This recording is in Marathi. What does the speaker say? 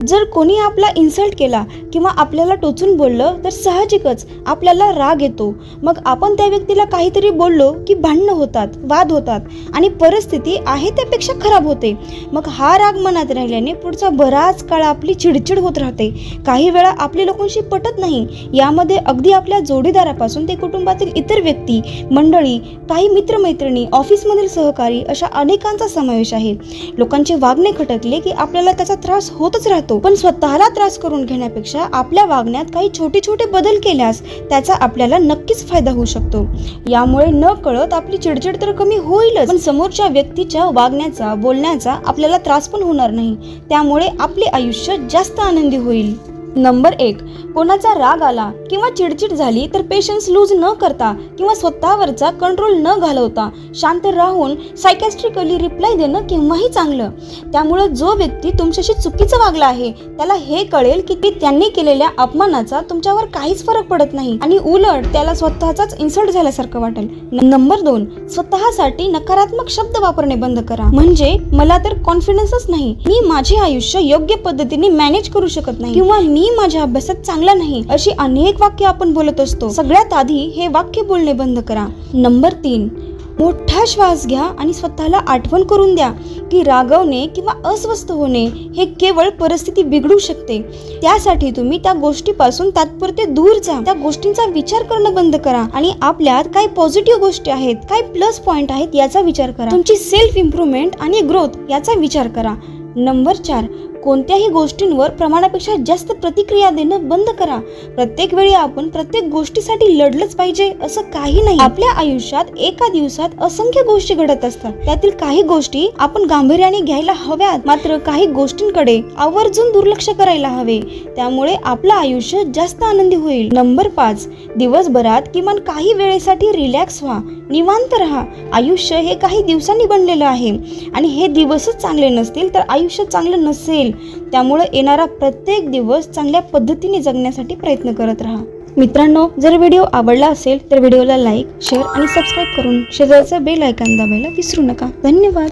जर कोणी आपला इन्सल्ट केला किंवा आपल्याला टोचून बोललं तर साहजिकच आपल्याला राग येतो. मग आपण त्या व्यक्तीला काहीतरी बोललो की भांडणं होतात वाद होतात आणि परिस्थिती आहे त्यापेक्षा खराब होते. मग हा राग मनात राहिल्याने पुढचा बराच काळ आपली चिडचिड होत राहते. काही वेळा आपली लोकांशी पटत नाही. यामध्ये अगदी आपल्या जोडीदारापासून ते कुटुंबातील इतर व्यक्ती मंडळी काही मित्रमैत्रिणी ऑफिसमधील सहकारी अशा अनेकांचा समावेश आहे. लोकांचे वागणे खटकले की आपल्याला त्याचा त्रास होतच राहतो. पण स्वतःला त्रास करून घेण्यापेक्षा आपल्या वागण्यात काही छोटे छोटे बदल केल्यास त्याचा आपल्याला नक्कीच फायदा होऊ शकतो. यामुळे न कळत आपली चिडचिड तर कमी होईलच. पण समोरच्या व्यक्तीच्या वागण्याचा बोलण्याचा आपल्याला त्रास पण होणार नाही. त्यामुळे आपले आयुष्य जास्त आनंदी होईल. नंबर एक कोणाचा राग आला किंवा चिडचिड झाली तर पेशन्स लूज न करता किंवा स्वतःवरचा कंट्रोल न घालवता शांत राहून सायकॅस्ट्रिकली रिप्लाय देणं केव्हाही चांगलं. त्यामुळं जो व्यक्ती तुमच्याशी चुकीचं वागला आहे त्याला हे कळेल की ती त्यांनी केलेल्या अपमानाचा तुमच्यावर काहीच फरक पडत नाही आणि उलट त्याला स्वतःचाच इन्सल्ट झाल्यासारखं वाटेल. नंबर दोन स्वतःसाठी नकारात्मक शब्द वापरणे बंद करा. म्हणजे मला तर कॉन्फिडन्सच नाही. मी माझे आयुष्य योग्य पद्धतीने मॅनेज करू शकत नाही. किंवा मी माझ्या अभ्यासात चांगला नाही अशी अनेक वाक्य आपण बोलत असतो. सगळ्यात आधी हे वाक्य बोलणे बंद करा. नंबर तीन मोठा श्वास घ्या आणि स्वतःला आठवण करून द्या की रागवणे किंवा अस्वस्थ होणे हे केवळ परिस्थिती बिघडू शकते. त्यासाठी तुम्ही त्या गोष्टीपासून तात्पुरते दूर जा. त्या गोष्टींचा विचार करणं बंद करा आणि आपल्यात काही पॉझिटिव्ह गोष्टी आहेत काही प्लस पॉइंट आहेत याचा विचार करा. तुमची सेल्फ इम्प्रुव्हमेंट आणि ग्रोथ याचा विचार करा. नंबर चार कोणत्याही गोष्टींवर प्रमाणापेक्षा जास्त प्रतिक्रिया देणं बंद करा. प्रत्येक वेळी आपण प्रत्येक गोष्टीसाठी लढलंच पाहिजे असं काही नाही. आपल्या आयुष्यात एका दिवसात असंख्य गोष्टी घडत असतात. त्यातील काही गोष्टी आपण गांभीर्याने घ्यायला हव्यात. मात्र काही गोष्टींकडे आवर्जून दुर्लक्ष करायला हवे. त्यामुळे आपलं आयुष्य जास्त आनंदी होईल. नंबर पाच. दिवसभरात किमान काही वेळेसाठी रिलॅक्स व्हा. निवांत राहा. आयुष्य हे काही दिवसांनी बनलेलं आहे. आणि हे दिवसच चांगले नसतील तर आयुष्य चांगलं नसेल. त्यामुळे येणारा प्रत्येक दिवस चांगल्या पद्धतीने जगण्यासाठी प्रयत्न करत राहा. मित्रांनो जर व्हिडिओ आवडला असेल तर व्हिडिओला लाईक शेअर आणि सबस्क्राईब करून शेजारचं बेल आयकॉन दाबायला विसरू नका. धन्यवाद.